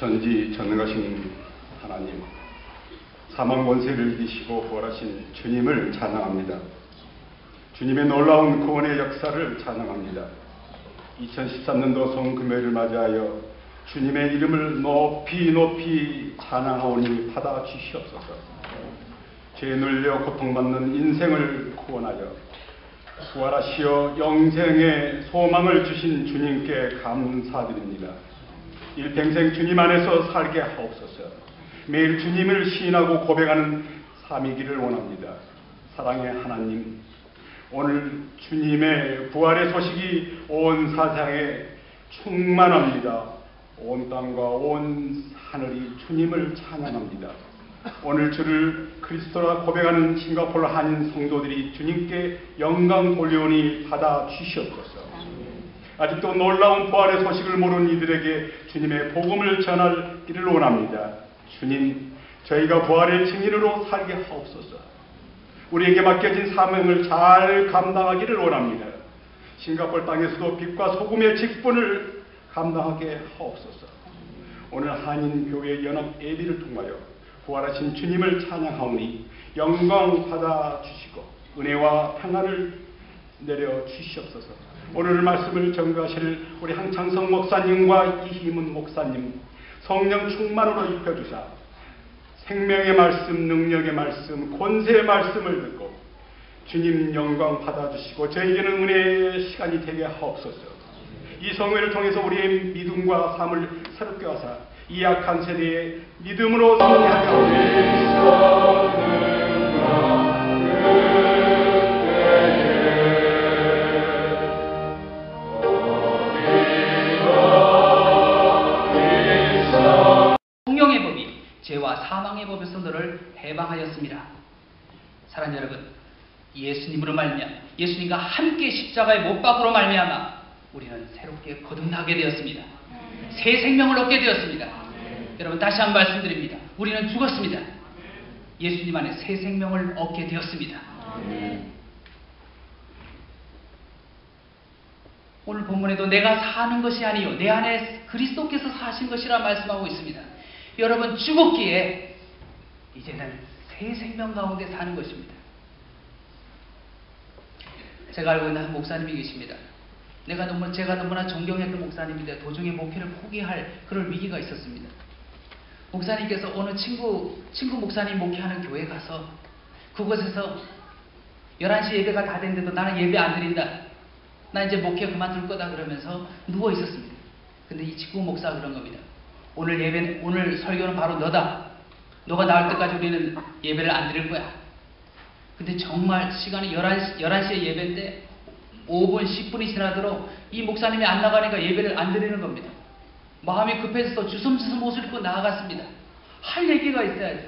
전지 전능하신 하나님, 사망 권세를 이기시고 부활하신 주님을 찬양합니다. 주님의 놀라운 구원의 역사를 찬양합니다. 2013년도 성금요일을 맞이하여 주님의 이름을 높이 높이 찬양하오니 받아 주시옵소서. 죄 눌려 고통받는 인생을 구원하여 부활하시어 영생의 소망을 주신 주님께 감사드립니다. 일평생 주님 안에서 살게 하옵소서. 매일 주님을 시인하고 고백하는 삶이기를 원합니다. 사랑의 하나님, 오늘 주님의 부활의 소식이 온 사상에 충만합니다. 온 땅과 온 하늘이 주님을 찬양합니다. 오늘 주를 그리스도라 고백하는 싱가포르 한인 성도들이 주님께 영광 돌려오니 받아 주시옵소서. 아직도 놀라운 부활의 소식을 모르는 이들에게 주님의 복음을 전할 길을 원합니다. 주님, 저희가 부활의 증인으로 살게 하옵소서. 우리에게 맡겨진 사명을 잘 감당하기를 원합니다. 싱가폴 땅에서도 빛과 소금의 직분을 감당하게 하옵소서. 오늘 한인교회 연합 예비를 통하여 부활하신 주님을 찬양하오니 영광 받아 주시고 은혜와 평안을 내려 주시옵소서. 오늘 말씀을 전가하실 우리 한창성 목사님과 이희문 목사님 성령 충만으로 입혀주사 생명의 말씀, 능력의 말씀, 권세의 말씀을 듣고 주님 영광 받아주시고 저에게는 은혜의 시간이 되게 하옵소서. 이 성회를 통해서 우리의 믿음과 삶을 새롭게 하사 이 약한 세대의 믿음으로 승리하게 하옵소서. 사망의 법에서 너를 해방하였습니다. 사랑 여러분, 예수님으로 말미암아 예수님과 함께 십자가의 못 박으로 말미암아 우리는 새롭게 거듭나게 되었습니다. 새 생명을 얻게 되었습니다. 여러분 다시 한 번 말씀드립니다. 우리는 죽었습니다. 예수님 안에 새 생명을 얻게 되었습니다. 오늘 본문에도 내가 사는 것이 아니요 내 안에 그리스도께서 사신 것이라 말씀하고 있습니다. 여러분 죽었기에 이제는 새 생명 가운데 사는 것입니다. 제가 알고 있는 한 목사님이 계십니다. 내가 너무 제가 너무나 존경했던 목사님인데 도중에 목회를 포기할 그런 위기가 있었습니다. 목사님께서 어느 친구 친구 목사님 목회하는 교회 가서 그곳에서 11시 예배가 다 됐는데도 나는 예배 안 드린다. 나 이제 목회 그만둘 거다 그러면서 누워 있었습니다. 근데 이 직구 목사가 그런 겁니다. 오늘 예배 오늘 설교는 바로 너다. 너가 나올 때까지 우리는 예배를 안 드릴 거야. 근데 정말 시간이 11시, 11시에 예배인데 5분, 10분이 지나도록 이 목사님이 안 나가니까 예배를 안 드리는 겁니다. 마음이 급해서 주섬주섬 옷을 입고 나아갔습니다. 할 얘기가 있어야죠.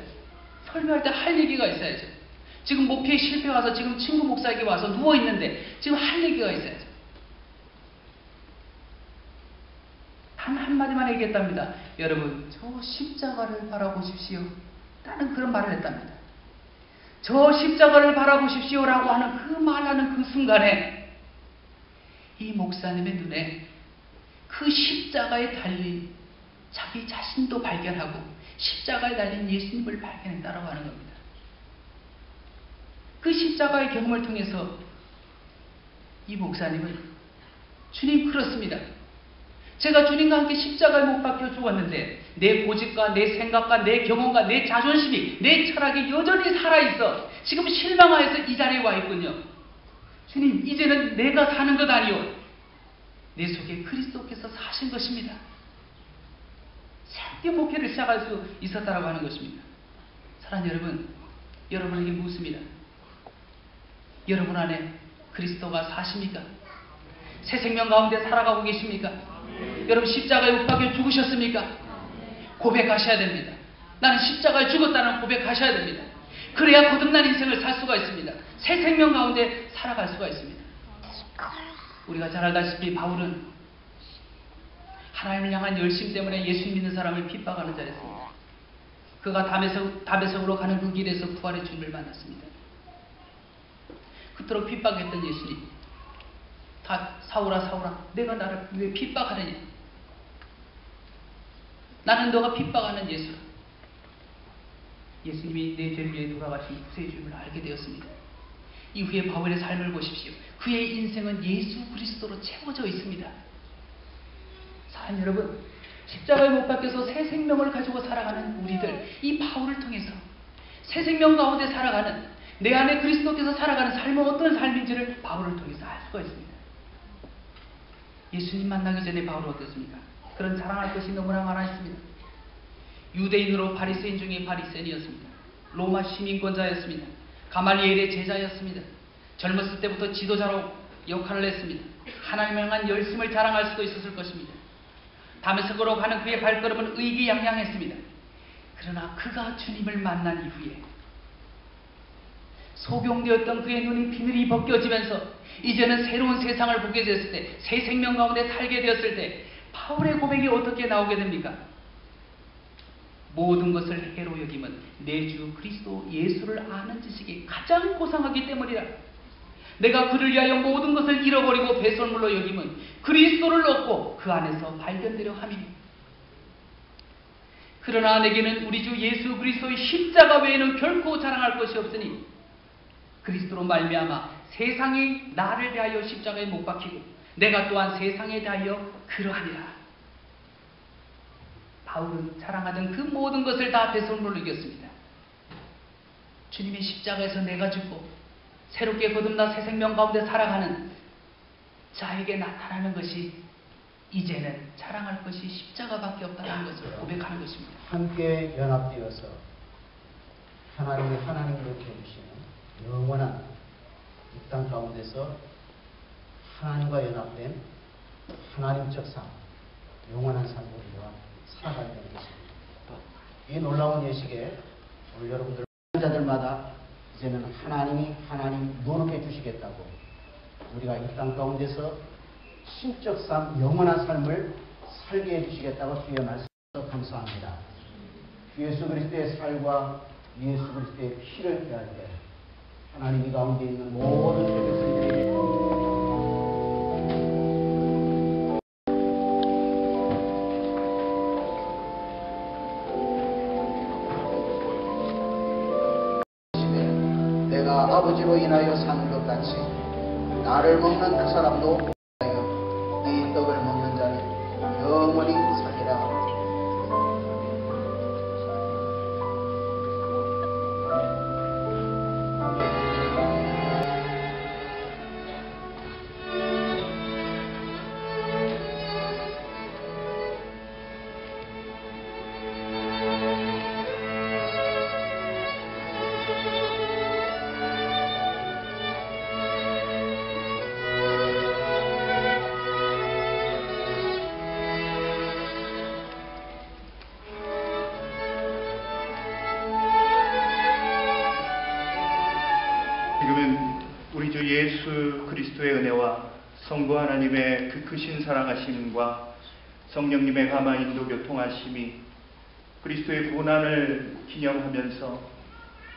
설교할 때 할 얘기가 있어야죠. 지금 목회에 실패 와서 지금 친구 목사에게 와서 누워 있는데 지금 할 얘기가 있어야죠. 단 한마디만 얘기했답니다. 여러분, 저 십자가를 바라보십시오. 라는 그런 말을 했답니다. 저 십자가를 바라보십시오라고 하는 그 말하는 그 순간에 이 목사님의 눈에 그 십자가에 달린 자기 자신도 발견하고 십자가에 달린 예수님을 발견했다라고 하는 겁니다. 그 십자가의 경험을 통해서 이 목사님은 주님 그렇습니다. 제가 주님과 함께 십자가에 못 박혀 죽었는데 내 고집과 내 생각과 내 경험과 내 자존심이 내 철학이 여전히 살아있어 지금 실망하여서 이 자리에 와 있군요. 주님 이제는 내가 사는 것 아니요 내 속에 그리스도께서 사신 것입니다. 새롭게 목회를 시작할 수 있었다라고 하는 것입니다. 사랑 여러분, 여러분에게 묻습니다. 여러분 안에 그리스도가 사십니까? 새 생명 가운데 살아가고 계십니까? 여러분 십자가에 못 박혀 죽으셨습니까? 고백하셔야 됩니다. 나는 십자가에 죽었다는 고백하셔야 됩니다. 그래야 거듭난 인생을 살 수가 있습니다. 새 생명 가운데 살아갈 수가 있습니다. 우리가 잘 알다시피 바울은 하나님을 향한 열심 때문에 예수 믿는 사람을 핍박하는 자였습니다. 그가 담에서, 담에서으로 가는 그 길에서 부활의 주님을 만났습니다. 그토록 핍박했던 예수님. 다 사오라 사오라 내가 나를 왜 핍박하느냐 나는 너가 핍박하는 예수라. 예수님이 내 죄를 위해 돌아가신 구세주임을 알게 되었습니다. 이후에 바울의 삶을 보십시오. 그의 인생은 예수 그리스도로 채워져 있습니다. 사랑 여러분, 십자가에 못 박혀서 새 생명을 가지고 살아가는 우리들, 이 바울을 통해서 새 생명 가운데 살아가는 내 안에 그리스도께서 살아가는 삶은 어떤 삶인지를 바울을 통해서 알 수가 있습니다. 예수님 만나기 전에 바울은 어떻습니까? 그런 자랑할 것이 너무나 많아 있습니다. 유대인으로 바리새인 중에 바리새인이었습니다. 로마 시민권자였습니다. 가말리엘의 제자였습니다. 젊었을 때부터 지도자로 역할을 했습니다. 하나님을 향한 열심을 자랑할 수도 있었을 것입니다. 다메섹으로 가는 그의 발걸음은 의기양양했습니다. 그러나 그가 주님을 만난 이후에 소경되었던 그의 눈이 비늘이 벗겨지면서 이제는 새로운 세상을 보게 됐을 때, 새 생명 가운데 살게 되었을 때, 바울의 고백이 어떻게 나오게 됩니까? 모든 것을 해로 여김은 내 주 그리스도 예수를 아는 지식이 가장 고상하기 때문이라. 내가 그를 위하여 모든 것을 잃어버리고 배설물로 여김은 그리스도를 얻고 그 안에서 발견되려 함이니. 그러나 내게는 우리 주 예수 그리스도의 십자가 외에는 결코 자랑할 것이 없으니 그리스도로 말미암아 세상이 나를 대하여 십자가에 못 박히고 내가 또한 세상에 대하여 그러하니라. 바울은 자랑하던 그 모든 것을 다 배설물로 이겼습니다. 주님의 십자가에서 내가 죽고 새롭게 거듭나 새 생명 가운데 살아가는 자에게 나타나는 것이 이제는 자랑할 것이 십자가밖에 없다는 것을 고백하는 것입니다. 함께 연합되어서 하나님이 하나님으로 해주시는 영원한 이 땅 가운데서 하나님과 연합된 하나님적 삶, 영원한 삶을 우리가 살아가야 되는 것입니다. 이 놀라운 예식에 오늘 여러분들 자들마다 이제는 하나님이 하나님 노력해 주시겠다고 우리가 이 땅 가운데서 신적 삶, 영원한 삶을 살게 해 주시겠다고 주의 말씀 감사합니다. 주 예수 그리스도의 살과 예수 그리스도의 피를 대할 때 하나님 이 가운데 있는 모든 백성들에게 내가 아버지로 인하여 사는 것 같이 나를 먹는 그 사람도 성부 하나님의 그 크신 사랑하심과 성령님의 가마 인도 교통하심이 그리스도의 고난을 기념하면서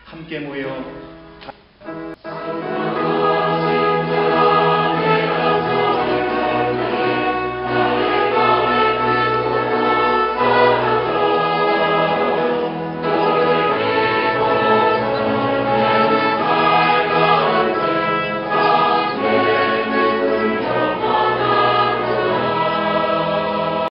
함께 모여